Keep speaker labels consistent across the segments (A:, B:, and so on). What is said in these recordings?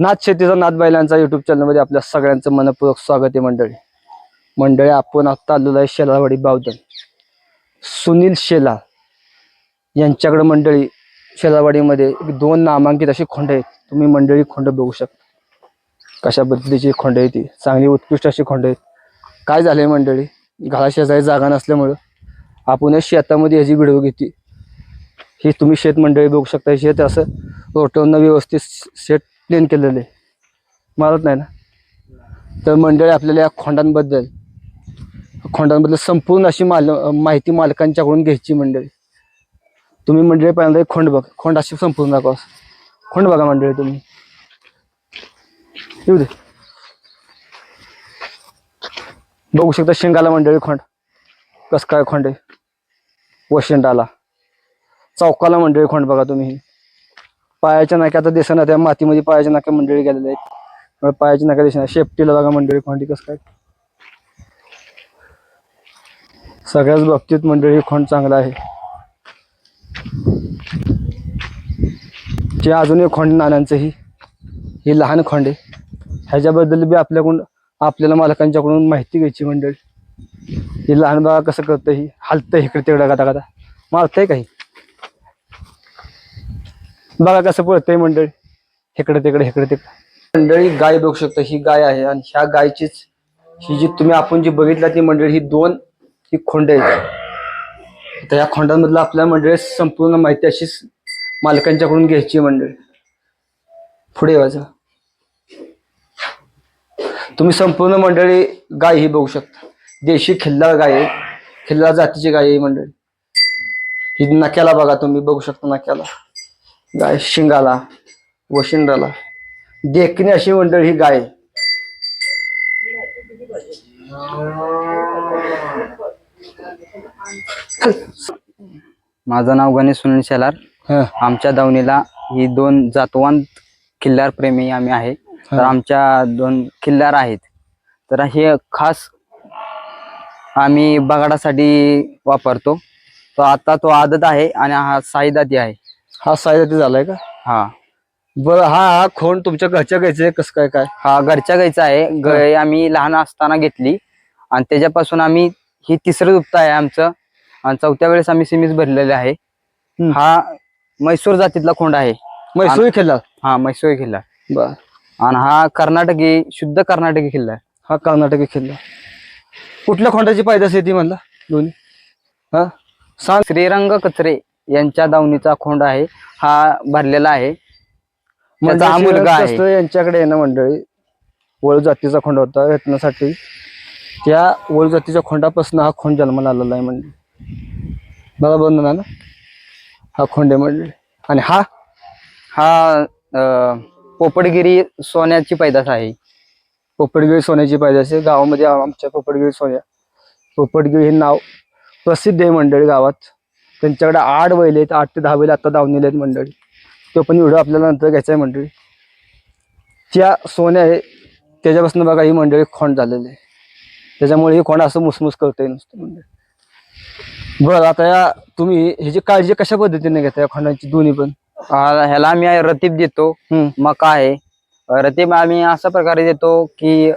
A: नाथ शेतीचा नाथ बैलांचा युट्यूब चॅनलमध्ये आपल्या सगळ्यांचं मनपूर्वक स्वागत आहे मंडळी. मंडळी आपण आत्ता आलेलो आहे शेलावाडी बावधन. सुनील शेला यांच्याकडे मंडळी शेलावाडीमध्ये दोन नामांकित अशी खोंड आहेत. तुम्ही मंडळी खोंड बघू शकता. कशा पद्धतीची खोंड आहे ती? चांगली उत्कृष्ट अशी खोंड आहेत. काय झालंय मंडळी? घरा शेजारी जागा नसल्यामुळं आपण शेतामध्ये ह्याची व्हिडिओ घेते ही तुम्ही शेत मंडळी बघू शकता. शेत असं रोटवणं व्यवस्थित शेत प्लेन केलेलं. आहे मारत नाही ना. तर मंडळी आपल्याला या खोंडांबद्दल खोंडांबद्दल संपूर्ण अशी माल माहिती मालकांच्याकडून घ्यायची मंडळी. तुम्ही मंडळी पहिल्यांदा एक खोंड बघ. खोंड अशी संपूर्ण दाखवा. खोंड बघा मंडळी तुम्ही. येऊ दे. बघू शकता शेंगाला मंडळी खोंड. कस काय खोंड आहे? वशिंडाला. चौकाला मंडळी खोंड बघा तुम्ही. पायाच्या नाक्या आता दिसणार त्या मातीमध्ये पायाच्या नाक्या मंडळी गेलेल्या आहेत. पायाच्या नाक्या दिसणार शेपटीला बघा मंडळी खोंडी कसं काय. सगळ्याच बाबतीत मंडळी खोंड चांगला आहे. जे अजून एक खोंड नाण्यांचं ही ही लहान खोंडे ह्याच्याबद्दल बी आपल्याकडून आपल्याला मालकांच्याकडून माहिती घ्यायची मंडळी. ही लहान बघा कसं करतं ही हलतं इकडे तिकडं गाता गाता मारतंय काही बघा कसं पळतंय मंडळी. इकडे तिकडे इकडे तिकडे. मंडळी गाय बघू शकता ही गाय आहे आणि ह्या गायचीच ही जी तुम्ही आपण जी बघितला ती मंडळी ही दोन ही खोंड आहेत. तर या खोंडांमधलं आपल्या मंडळी संपूर्ण माहिती अशीच मालकांच्याकडून घ्यायची मंडळी. पुढे वाजा तुम्ही संपूर्ण मंडळी गाय ही बघू शकता. देशी खिल्लार गाय आहे. खिल्लार जातीची गाय आहे ही मंडळी. ही नक्याला बघा तुम्ही बघू शकता नक्याला. गाय शिंगाला वशिंडाला देखणी अशी मंडळी ही गाय.
B: माझं नाव गणेश सुनील शेलार.
A: हा,
B: आमच्या दावणीला ही दोन जातवंत किल्लार प्रेमी आम्ही आहे. तर. आमच्या दोन किल्लार आहेत. तर हे खास आम्ही बगाडासाठी वापरतो. तो आता तो आदत आहे आणि हा साईदाती आहे.
A: हा सायजाती झालाय का?
B: हा.
A: बरं हा हा खोंड तुमच्या घरच्या घ्यायचे कसं काय काय?
B: हा घरच्या गाईचा आहे. गाय आम्ही लहान असताना घेतली. आणि त्याच्यापासून आम्ही ही तिसरं दुपत आहे आमचं. आणि चौथ्या वेळेस आम्ही सिमीज भरलेले आहे.
A: हम्म.
B: हा म्हैसूर जातीतला खोंड आहे.
A: मैसूरी खेळला
B: हा म्हैसूर किल्ला
A: बर.
B: आणि हा कर्नाटकी शुद्ध कर्नाटकी किल्ला आहे
A: हा कर्नाटकी खेळला कुठल्या खोंडाची पायदास येते म्हणला दोन्ही? हा? सांग.
B: श्रीरंग कचरे. यांच्या दावणीचा खोंड आहे हा भरलेला आहे.
A: म्हणजे
B: त्याचा हा मुलगा आहे.
A: यांच्याकडे आहे ना मंडळी? वळू जातीचा खोंड होता वेतनासाठी त्या वळू जातीच्या खोंडापासून हा खोंड जन्माला आलेला आहे मंडळी. बरोबर ना ना हा खोंड आहे मंडळी. आणि हा
B: हा अं, पोपटगिरी सोन्याची पैदास आहे.
A: पोपटगिरी सोन्याची पायदास आहे. गावामध्ये आमच्या पोपटगिरी सोन्या पोपटगिरी हे नाव प्रसिद्ध आहे मंडळी गावात. त्यांच्याकडे आठ बैल आहेत आठ ते दहा बैल आता दावलेले आहेत मंडळी. तो पण व्हिडिओ आपल्याला नंतर घ्यायचा आहे मंडळी. त्या सोन्या आहे त्याच्यापासून बघा ही मंडळी खोंड झालेली आहे. त्याच्यामुळे ही खोंड असं मुसमुस करतोय नुसतं मंडळी. बरं आता या तुम्ही ह्याची काळजी कशा पद्धतीने घेता या खोंडांची दोन्ही पण?
B: ह्याला आम्ही रतीब देतो. मका आहे. रतीब आम्ही अशा प्रकारे देतो की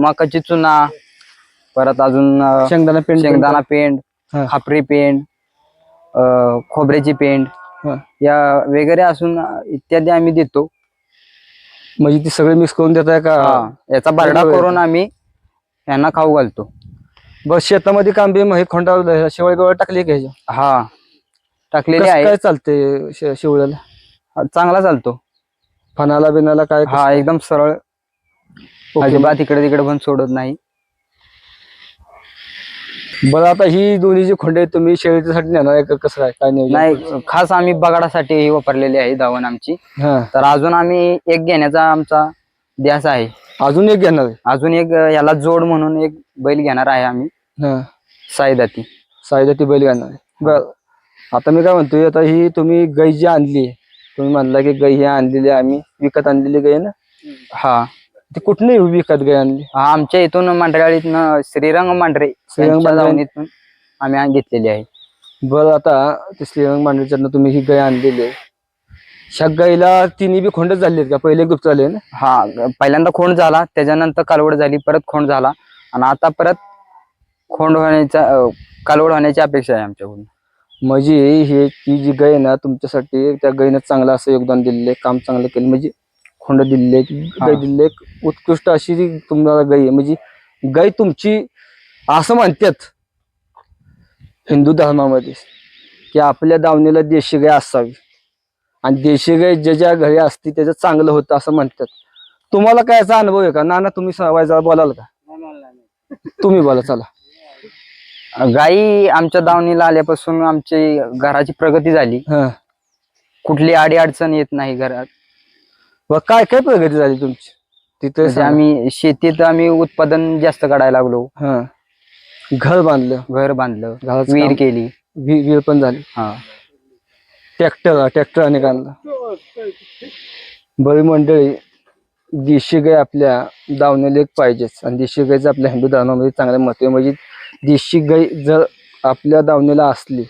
B: मकाची चुना परत अजून
A: शेंगदाणा पेंड
B: शेंगदाणा पेंड
A: हा.
B: खापरी अं, खोबऱ्याची
A: हा.
B: या वगैरे असून इत्यादी आम्ही देतो.
A: म्हणजे ती सगळे मिक्स करून देताय का?
B: हा. याचा बरडा करून आम्ही यांना खाऊ घालतो.
A: बस शेतामध्ये काम बी हे खोंडा शिवाय गवळ टाकली का
B: हा टाकलेली आहे.
A: काय चालते शिवळ्याला?
B: हा, चांगला चालतो.
A: फणाला बिनाला काय
B: हा एकदम सरळ. अजिबात इकडे तिकडे पण सोडत नाही.
A: बरं आता ही दोन्ही जी खोंडे आहेत, तुम्ही शेळीसाठी नेणार आहे का? कसं काय? काय नाही
B: नाही खास आम्ही बगाडासाठी ही वापरलेली आहे धावण आमची.
A: हा.
B: तर अजून आम्ही एक घेण्याचा आमचा ध्यास आहे.
A: अजून एक घेणार आहे?
B: अजून एक याला जोड म्हणून एक बैल घेणार आहे आम्ही.
A: हा.
B: साईदाती
A: साईदा ती बैल घेणार आहे. बरं. आता मी काय म्हणतोय आता ही तुम्ही गाय जी आणली आहे, तुम्ही म्हणला की गाय ही आणलेली आहे आम्ही विकत आणलेली गाय आहे ना?
B: हा.
A: ती कुठली विकत गाय आणली?
B: हा आमच्या इथून मांढराळीतनं श्रीरंग मांढरे
A: श्रीरंग
B: यांच्या
A: मांढरे.
B: दावणीतून आम्ही घेतलेली आहे.
A: बरं आता ते श्रीरंग मांडवीच्या तुम्ही ही गाय आणलेली आहे. ह्या गाईला तिन्ही बी खोंडच झाली आहेत का? पहिले गुप्त झाले ना?
B: हा पहिल्यांदा खोंड झाला त्याच्यानंतर कालवड झाली परत खोंड झाला. आणि आता परत खोंड होण्याचा अं, कालवड होण्याची अपेक्षा आहे आमच्याकडून.
A: म्हणजे हे ती जी गाय आहे ना तुमच्यासाठी त्या गायीनं चांगलं असं योगदान दिलेलं आहे काम चांगलं केलं. म्हणजे खोंड दिलेले गाय. दिलेली एक उत्कृष्ट अशी जी तुम्हाला गाय आहे म्हणजे गाय तुमची असं म्हणतात हिंदू धर्मामध्ये की आपल्या दावणीला देशी गाय असावी. आणि देशी गाय ज्या ज्या घरी असते त्याचं चांगलं होतं असं म्हणतात. तुम्हाला काय याचा अनुभव आहे का? नाना तुम्ही सवायचा बोलाल का? तुम्ही बोला चला.
B: गायी आमच्या दावणीला आल्यापासून आमची घराची प्रगती झाली.
A: हा.
B: कुठली आडी अडचण येत नाही घरात.
A: व काय काय प्रगती झाली तुमची? तिथे
B: म्हणजे आम्ही शेतीत आम्ही उत्पादन जास्त काढायला लागलो.
A: हा. घर बांधलं.
B: घर बांधलं.
A: घराचं
B: विहीर
A: काम-
B: केली.
A: वि- विहीर पण झाली.
B: हा.
A: ट्रॅक्टर ट्रॅक्टर आणला बळी मंडळी देशी गाय आपल्या दावणीला एक पाहिजेच. आणि देशी गायचं आपल्या हिंदू धर्मामध्ये चांगलं महत्त्व आहे. म्हणजे देशी गाय जर आपल्या दावणीला असली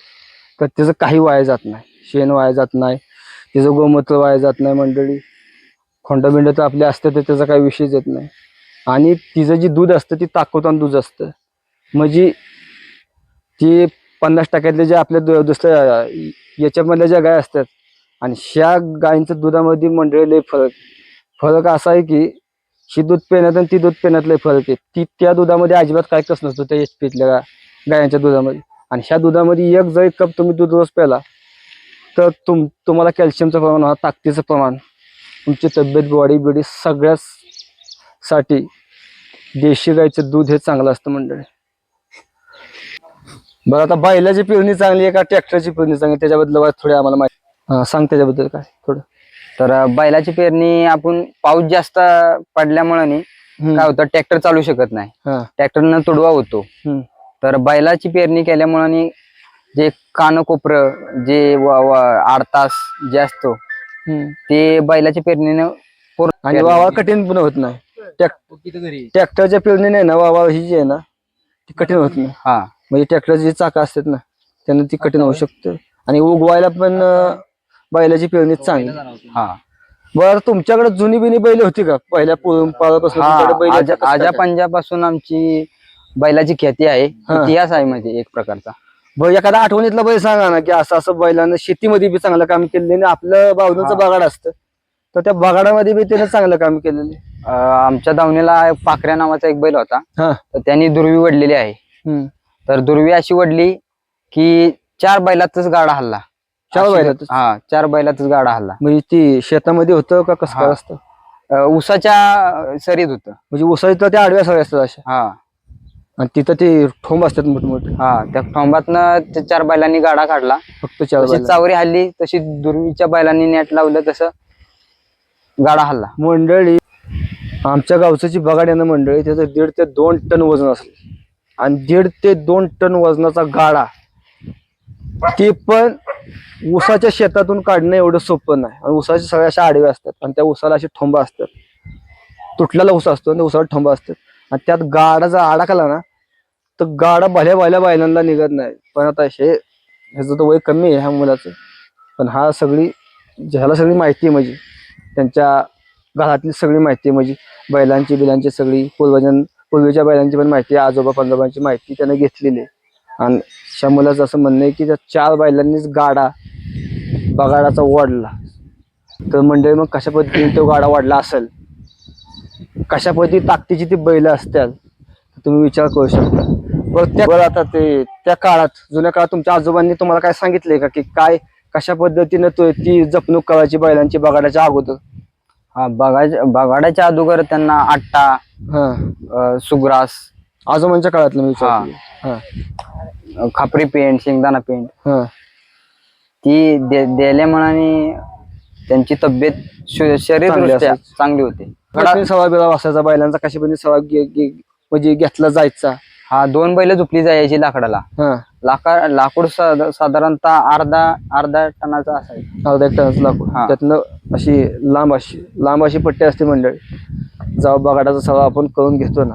A: तर त्याचं काही वाया जात नाही. शेण वाया जात नाही. त्याचं गोमूत्र वाया जात नाही मंडळी. खोंडबिंड तर आपले असते तर त्याचा काही विषयच येत नाही. आणि तिचं जी दूध असतं ती ताकदवान दूध असतं. म्हणजे ती पन्नास टक्क्यातले जे आपल्या दु- दुसऱ्या याच्यामधल्या ज्या गाय असतात आणि ह्या गायींच्या दुधामध्ये मंडळी लय फरक. फरक असा आहे की ही दूध पेण्यात आणि ती दूध पेण्यात लय फरक आहे. ती त्या दुधामध्ये अजिबात काय कस नसतो त्या एच पीतल्या गायांच्या दुधामध्ये. आणि ह्या दुधामध्ये एक जर कप तुम्ही दूध रोज प्याला तर तुम तुम्हाला कॅल्शियमचं प्रमाण ताकदीचं प्रमाण. तुमची तब्येत बॉडी बिडी सगळ्याच साठी देशी गाईचं दूध हे चांगलं असतं मंडळी बरं आता बैलाची पिळणी चांगली आहे का ट्रॅक्टरची पिळणी चांगली? त्याच्याबद्दल थोडी आम्हाला माहिती सांग त्याच्याबद्दल काय थोडं
B: तर बैलाची पेरणी आपण पाऊस जास्त पडल्यामुळे. काय होतं ट्रॅक्टर चालू शकत नाही ट्रॅक्टरनं तुडवा होतो. तर बैलाची पेरणी केल्यामुळे जे कानकोपर जे व- व- आडतास जे असतो
A: हम्म.
B: ते बैलाच्या पेरणीनं पूर्ण
A: आणि वावा कठीण पण होत नाही. ट्रॅक- ट्रॅक्टरच्या पिळणीने ना वावा ही जी आहे ना ती कठीण होत नाही.
B: हा.
A: म्हणजे ट्रॅक्टरची जी चाकं असतात ना त्यानं ती कठीण होऊ शकते. आणि उगवायला पण अं, बैलाची पिळणी चांगली.
B: हा.
A: बरं तुमच्याकडे जुनी बिनी बैल होती का? पहिल्या पासून
B: आजा? पंजापासून आमची बैलाची ख्याती आहे.
A: हा.
B: इतिहास आहे म्हणजे एक प्रकारचा.
A: एखादा आठवणीतला बैल सांगा ना की असं असं बैलानं शेतीमध्ये बी चांगलं काम केलेलं आणि आपलं बावधूचं
B: हा.
A: बगाड असतं तर त्या बगाडामध्ये बी त्यानं चांगलं काम केलेलं आहे.
B: आमच्या दावणीला पाखऱ्या नावाचा एक बैल होता
A: हा
B: तर त्यांनी दुर्वी वडलेली आहे
A: हम्म.
B: तर दुर्वी अशी वडली की चार बैलातच गाडा हल्ला
A: चार
B: अशी-
A: बैलातच?
B: हा चार बैलातच गाडा हल्ला
A: म्हणजे ती शेतामध्ये होतं का कसं काय
B: हा.
A: असतं
B: अं, ऊसाच्या अं, सरीत होत
A: म्हणजे उसाळी तर त्या आडव्या सगळ्या असतात अशा
B: हा
A: आणि तिथं ते ठोंब असतात मोठमोठे.
B: हा त्या ठोंबातनं त्या चार बैलांनी गाडा काढला.
A: फक्त चार
B: जशी
A: बैलं.
B: चावरी हल्ली तशी दुर्वीच्या बैलांनी नेट लावलं तसं गाडा हल्ला.
A: मंडळी आमच्या गावचं जी बगाड आहे ना मंडळी त्याचं दीड ते दोन टन वजन असेल. आणि दीड ते दोन टन वजनाचा गाडा ते पण ऊसाच्या शेतातून काढणं एवढं सोपं नाही. आणि ऊसाच्या सगळ्या अशा आडव्या असतात. आणि त्या ऊसाला अशी ठोंबा असतात. तुटलेला ऊस असतो आणि त्या ऊसाला ठोंबा असतात. आणि त्यात गाडा जर अडकला ना तर गाडा भल्या भल्या बैलांना निघत नाही. पण आता हे ह्याचं तर वय कमी आहे ह्या मुलाचं. पण हा सगळी ह्याला सगळी माहिती आहे म्हणजे त्यांच्या घरातली सगळी माहिती आहे म्हणजे बैलांची बिलांची सगळी पूर्वजन पूर्वीच्या बैलांची पण माहिती आहे आजोबा पंजोबांची माहिती त्याने घेतलेली आहे. आणि त्या मुलाचं असं म्हणणं आहे की त्या चार बैलांनीच गाडा बगाडाचा वाढला तर मंडळी मग कशा पद्धतीने तो गाडा वाढला असेल? कशा पद्धती ताकदीची ती बैल असतात? तुम्ही विचार करू शकता. बरं त्या आता ते त्या काळात जुन्या काळात तुमच्या आजोबांनी तुम्हाला काय सांगितलंय का? की काय कशा पद्धतीनं तो ती जपणूक करायची बैलांची बगाडाच्या अगोदर?
B: हा बघायच्या बगाडाच्या अगोदर त्यांना आट्टा
A: हा.
B: सुग्रास
A: आजोबांच्या काळातलं मी विचारतो हा.
B: अं, खापरी पेंट शेंगदाणा पेंट.
A: हा.
B: ती दे- दिल्यामुळे त्यांची तब्येत श- शरीरदृष्ट्या
A: असायची.
B: चांगली होती.
A: सवाल बिळा वासायचा बैलांचा कशा पद्धतीने घे- म्हणजे घेतला जायचा.
B: हा दोन बैल झुपली जायची लाकडाला.
A: हा.
B: लाका लाकूड साध- साधारणतः अर्धा अर्धा टनाचा असायचा.
A: अर्धा एक टनाचं लाकूड.
B: हा.
A: त्यातनं अशी लांब अशी लांब अशी पट्टी असते मंडळी. जेव्हा बगाडाचा सराव आपण करून घेतो ना.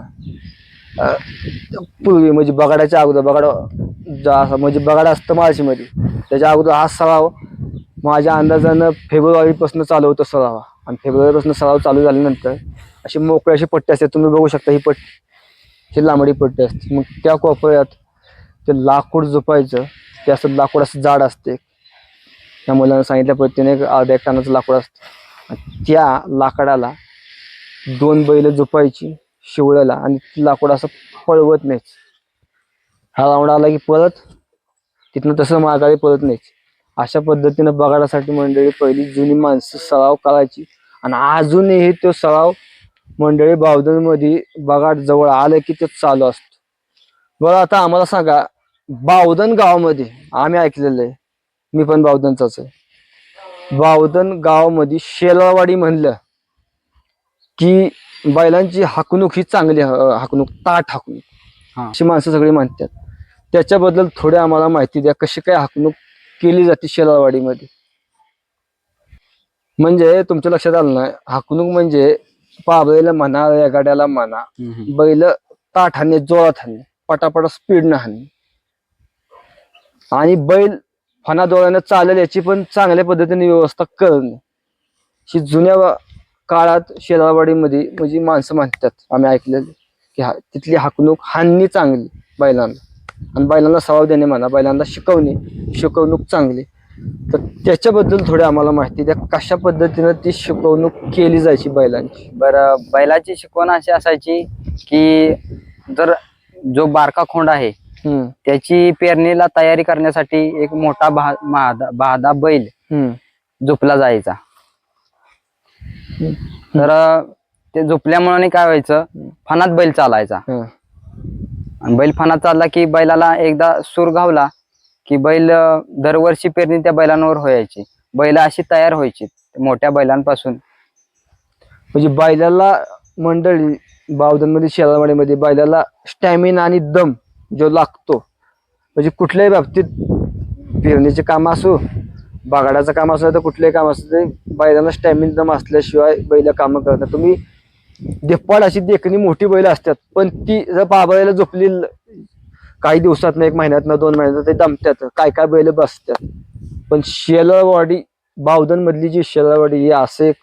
A: अं, पूर्वी म्हणजे बगाडाच्या अगोदर बगाड जा- म्हणजे बगाड असतं माळशीमध्ये. त्याच्या अगोदर हा सराव माझ्या अंदाजानं फेब्रुवारीपासून चालू होतं सराव. आणि फेब्रुवारीपासून सराव चालू झाल्यानंतर अशी मोकळी अशी पट्टी असते. तुम्ही बघू शकता ही पट्टी. ही लांबडी पट्टी असते. मग त्या कोपऱ्यात ते लाकूड झोपायचं. ते असं लाकूड असं जाड असते. त्या मुलांना सांगितल्या पद्धतीने एक अर्ध्या एक टनाचं लाकूड असतं. त्या लाकडाला दोन बैल झोपायची शिवळ्याला. आणि ती लाकूड असं पळवत नाहीच हा राऊंड आला की परत तिथनं तसं माघारी पळत नाहीच अशा पद्धतीनं बघायसाठी मंडळी पहिली जुनी माणसं सराव करायची. आणि अजूनही तो सराव मंडळी बावधनमध्ये बगाड जवळ आलं की ते चालू असतो. बरं आता आम्हाला सांगा बावधन गावामध्ये आम्ही ऐकलेलं आहे मी पण बावधनचाच आहे. बावधन गावामध्ये शेलावाडी म्हणलं की बैलांची हाकणूक ही चांगली हाकणूक ताट हाकणूक. अशी माणसं सगळी म्हणतात त्याच्याबद्दल थोडी आम्हाला माहिती द्या कशी काय हाकणूक केली जाते शेलावाडीमध्ये म्हणजे तुमच्या लक्षात आलं नाही हाकणूक म्हणजे पाबळीला म्हणा रेगाड्याला म्हणा. बैल ताठ हाणे जोरात हाणे पटापटा स्पीडनं हाणे आणि बैल फणा डोळ्यानं चालेल याची पण चांगल्या पद्धतीने व्यवस्था करणे. ही जुन्या काळात शेलावाडीमध्ये म्हणजे माणसं म्हणतात आम्ही ऐकलेले की हा तिथली हाकणूक हाणणी चांगली बैलांना. आणि बैलांना सवाव देणे म्हणा बैलांना शिकवणे शिकवणूक चांगली. तर त्याच्याबद्दल थोडी आम्हाला माहिती द्या. कशा पद्धतीनं ती शिकवणूक केली जायची बैलांची?
B: बरं बैलाची शिकवण अशी असायची की जर जो बारका खोंड आहे
A: हम्म.
B: त्याची पेरणीला तयारी करण्यासाठी एक मोठा बहा- महादा बहादा बैल
A: हम्म.
B: झोपला जायचा. तर ते झोपल्यामुळे काय व्हायचं? फणात बैल चालायचा.
A: हा
B: आणि बैल फणात चालला की बैलाला एकदा सूर घावला की बैल दरवर्षी पेरणी त्या बैलांवर व्हायची. बैल अशी तयार व्हायची मोठ्या बैलांपासून.
A: म्हणजे बैलाला मंडळी बावधनमध्ये शेलावाडीमध्ये बैलाला स्टॅमिना आणि दम जो लागतो. म्हणजे कुठल्याही बाबतीत पेरणीचे काम असो बागाडाचं काम असलं तर कुठलंही काम असलं तरी बैलांना स्टॅमिना दम असल्याशिवाय बैल कामं करतात तुम्ही देपाड अशी देखणी मोठी बैल असतात पण ती जर बाबाला झोपली काही दिवसात एक महिन्यात दोन महिन्यात ते दमतात काय काय बैल बसतात पण शेलावाडी बावधन मधली जी शेलावाडी ही असं एक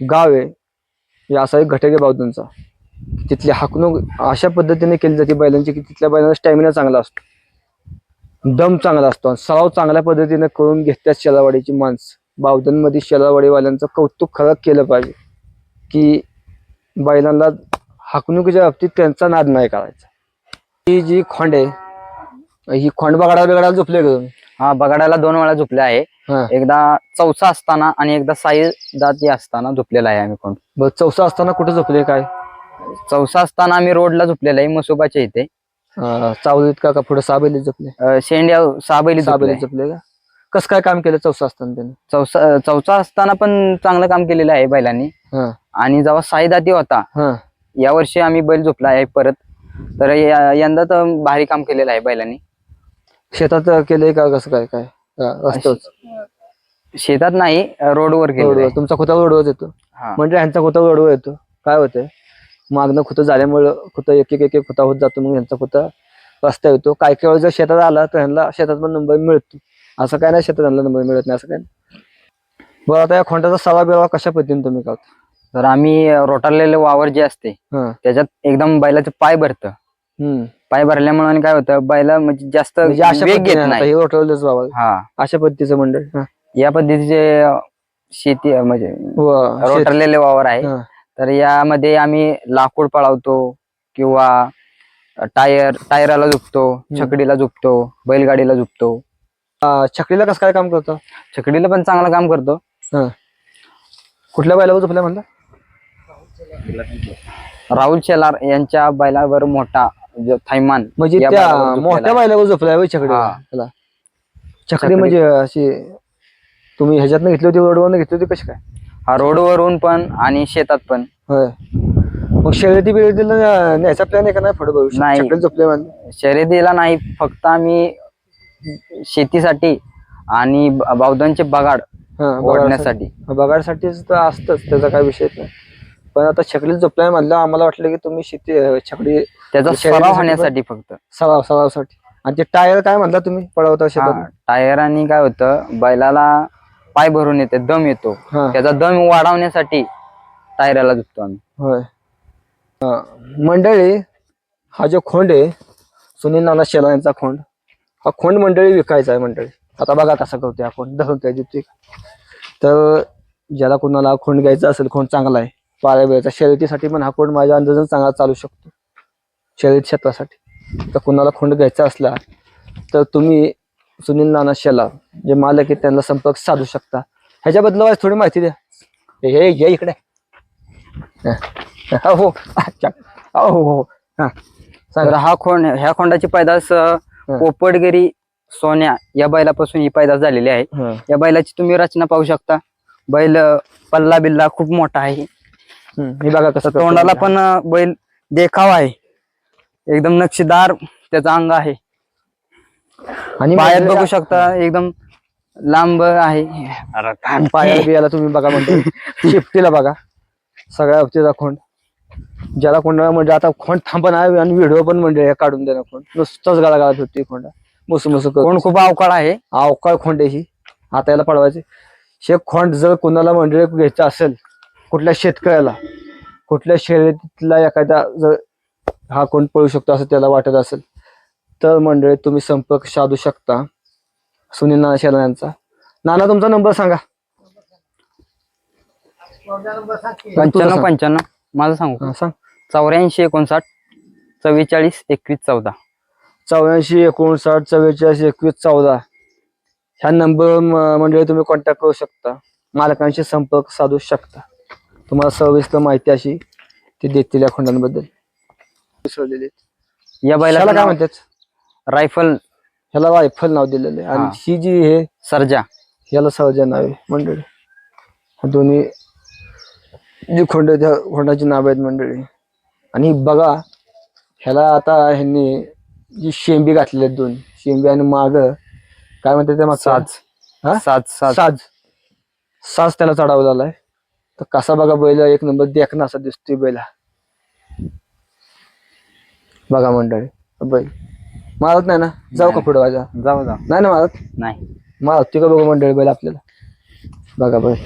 A: गाव आहे. हे असा एक घटक आहे बावधनचा. तिथली हाकणूक अशा पद्धतीने केली जाते बैलांची की तिथल्या बैलांचा स्टॅमिना चांगला असतो. दम चांगला असतो आणि सराव चांगल्या पद्धतीने करून घेतात शेलावाडीची माणसं. बावधनमध्ये शेलावाडीवाल्यांचं कौतुक खरं केलं पाहिजे की बैलांना हाकणुकीच्या बाबतीत त्यांचा नाद नाही करायचा. ही जी खोंड आहे ही खोंड बगाडा बिगाडाला झोपले का तुम्ही?
B: हा बगाडाला दोन वेळा झोपले आहे.
A: हा.
B: एकदा चौसा असताना आणि एकदा साई दाती असताना झोपलेला आहे आम्ही कोण
A: बरं चौसा असताना कुठे झोपले काय?
B: चौसा असताना आम्ही रोडला झोपलेला आहे मसोबाच्या इथे.
A: अं, चावलीत का का पुढे साबेलीत झोपले.
B: अं, शेंड्या साबैली
A: साबेलीत
B: झोपले.
A: झोपले का? कसं काय काम केलं चौसा असताना त्याने?
B: चौसा चौसा असताना पण चांगलं काम केलेलं आहे बैलांनी.
A: हा.
B: आणि जेव्हा साई दाती होता
A: हा.
B: या वर्षी आम्ही बैल झोपला आहे परत. तर या- यंदा तर भारी काम केलेलं आहे बैलांनी.
A: शेतात केलंय का कसं काय काय? रस्त्यावर?
B: शेतात नाही रोडवर आहे.
A: तुमचा खुता रोडवर येतो. म्हणजे ह्यांचा खुता रोडवर येतो. काय होतंय? मागणं खुतं झाल्यामुळं खुतं एक एक एक खुता होत जातो मग ह्यांचा खुता रस्ता येतो. काय काय वेळेस जर शेतात आला तर ह्यांना शेतात पण नंबर मिळतो. असं काय नाही शेतात ह्यांना नंबर मिळत नाही असं काय. बरं आता या खोंडाचा सवा बिवा कशा पद्धतीने तुम्ही करता?
B: तर आम्ही रोटारलेले वावर जे असते
A: हा.
B: त्याच्यात एकदम बैलाचं पाय भरतं.
A: हम्म.
B: पाय भरल्यामुळे आणि काय होतं बैला म्हणजे जास्त
A: म्हणजे अशा
B: वेग घेत
A: पद्धतीने आता
B: नाही.
A: हे बाबा
B: हा.
A: अशा पद्धतीचं मंडळ हा.
B: या पद्धतीचे अं, शेती अं, म्हणजे
A: व शेत-
B: रोटरलेले वावर आहे.
A: हा.
B: तर यामध्ये आम्ही लाकूड पळवतो किंवा टायर टायराला झुकतो छकडीला झुकतो बैलगाडीला झुकतो.
A: छकडीला कसं काय काम करतो?
B: छकडीला पण चांगलं काम करतो.
A: कुठल्या बैलावर झोपल्या म्हणलं?
B: राहुल शेलार यांच्या बैलावर मोठा जो थैमान
A: म्हणजे
B: या
A: त्या
B: बैलावर झोपलेला
A: मोठ्या
B: आहे.
A: बैलावर झोपलाय होय छकडी.
B: हा.
A: त्याला छकडी
B: छकडी.
A: म्हणजे अशी तुम्ही ह्याच्यातनं घेतली होती रोडवरनं घेतली होती कशी काय?
B: हा रोडवरून पण आणि शेतात पण.
A: होय. मग शर्यती बिर्यतीला न्या- न्यायचा प्लॅन आहे का नाही पुढे भविष्यात?
B: नाही.
A: झोपले
B: शर्यतीला नाही फक्त आम्ही शेतीसाठी आणि बावधनचे बगाड ओढण्यासाठी.
A: बघायसाठीच तर असतच त्याचा काय विषय नाही. पण आता छकडीला झोपलाय म्हणलं आम्हाला वाटलं की तुम्ही शेती अं, छकडी
B: त्याचा सराव
A: पण-
B: होण्यासाठी फक्त.
A: सराव सरावसाठी. आणि ते टायर काय म्हणला तुम्ही पळवता शेतात?
B: टायर आणि काय होतं बैलाला पाय भरून येते दम येतो.
A: हा.
B: त्याचा दम वाढवण्यासाठी टायराला दुखतो आम्ही.
A: होय. मंडळी हा जो खोंड आहे सुनील नाना शेला यांचा खोंड हा खोंड मंडळी विकायचा आहे मंडळी. आता बघा कसा करतोय हा खोंड. धरून काय देतोय? तर ज्याला कोणाला खोंड घ्यायचा असेल खोंड चांगला आहे. पाळ्या वेळेचा शर्यतीसाठी पण हा खोंड माझ्या अंदाजाने चांगला चालू शकतो. शर्यत क्षेत्रासाठी. तर कुणाला खोंड घ्यायचा असला तर तुम्ही सुनील नाना शेला जे मालक आहेत त्यांना संपर्क साधू शकता. ह्याच्याबद्दल थोडी माहिती द्या. हे हे ये इकडे. हा, हो अच्छा. हो हो हो. हा. सांगा.
B: हा खोंड ह्या खोंडाची पैदास अं, पोपटगिरी सोन्या या बैलापासून ही पैदास झालेली आहे. या बैलाची तुम्ही रचना पाहू शकता. बैल पल्ला बिल्ला खूप मोठा आहे.
A: हे बघा कसं
B: तोंडाला. पण बैल देखावा आहे. एकदम नक्षीदार त्याचा अंग आहे.
A: आणि
B: पायात बघू शकता एकदम लांब आहे.
A: पायाला बियाला तुम्ही बघा म्हणतो. शिफ्टीला बघा. सगळ्या बाबतीचा खोंड. ज्याला कोणाला म्हणजे आता खोंड थांबण आहे आणि व्हिडिओ पण म्हणजे हे काढून देणार खोंड. नुसतंच गाळा गाळत होती खोंड मुसू मुसू
B: कोण
A: करून
B: खूप अवकाळ आहे.
A: अवकाळ खोंड ही. आता याला पडवायचे शे खोंड जर कोणाला म्हणजे घ्यायचं असेल कुठल्या शेतकऱ्याला कुठल्या शर्यतीतला एखादा जर हा कोण पळू शकतो असं त्याला वाटत असेल तर मंडळी तुम्ही संपर्क साधू शकता. सुनील नाना शेला यांचा. नाना तुमचा नंबर सांगा.
B: पंच्याण्णव पंच्याण्णव. माझं सांगू
A: हा, सांग.
B: चौऱ्याऐंशी एकोणसाठ चव्वेचाळीस एकवीस चौदा.
A: चौऱ्याऐंशी एकोणसाठ चव्वेचाळीस एकवीस चौदा. ह्या नंबर मंडळी तुम्ही कॉन्टॅक्ट करू शकता. मालकांशी संपर्क साधू शकता. तुम्हाला सविस्तर माहिती अशी ते देतील या खोंडांबद्दल. विसरलेली.
B: या बैलाला
A: काय म्हणतात?
B: रायफल.
A: ह्याला रायफल नाव दिलेलं आहे. आणि
B: हा.
A: जी हे
B: सर्जा.
A: ह्याला सहजा नाव आहे मंडळी. दोन्ही जी खोंड त्या खोंडाची नाव आहेत मंडळी. आणि बघा ह्याला आता ह्यांनी जी शेंबी घातलेली आहेत दोन. शेंबी आणि माग. काय म्हणतात?
B: साज.
A: हा?
B: साज साज.
A: साज. साज त्याला चढवलेला आहे तर कसा बघा बैल एक नंबर देखना असा दिसतोय बैला. बघा मंडळी बैल. मारत नाही ना? जाऊ का. पुढे वाजा?
B: जाऊ जाऊ.
A: नाही ना मारत?
B: नाही.
A: मारत ती का बघा मंडळी बैल आपल्याला? बघा बैल.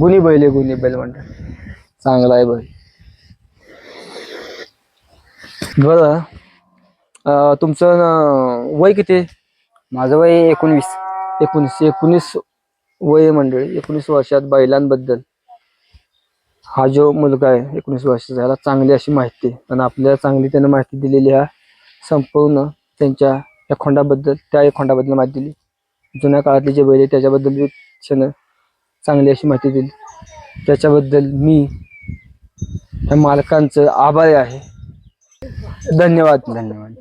A: गुन्ही बैल आहे गुन्ही बैल मंडळ. चांगला आहे बैल. बरं तुमचं वय किती?
B: माझं वय एकोणवीस.
A: एकोणीस एकोणीस वय मंडळी. एकोणीस वर्षात बैलांबद्दल. हा जो मुलगा आहे एकोणीस वर्षाचा याला चांगली अशी माहिती आणि आपल्याला चांगली त्यानं माहिती दिलेली आहे. संपूर्ण त्यांच्या या खोंडाबद्दल त्या एक खोंडाबद्दल माहिती दिली. जुन्या काळातले जे बैल आहे त्याच्याबद्दल बी त्यानं चांगली अशी माहिती दिली. त्याच्याबद्दल मी त्या मालकांचं आभारी आहे. धन्यवाद.
B: धन्यवाद.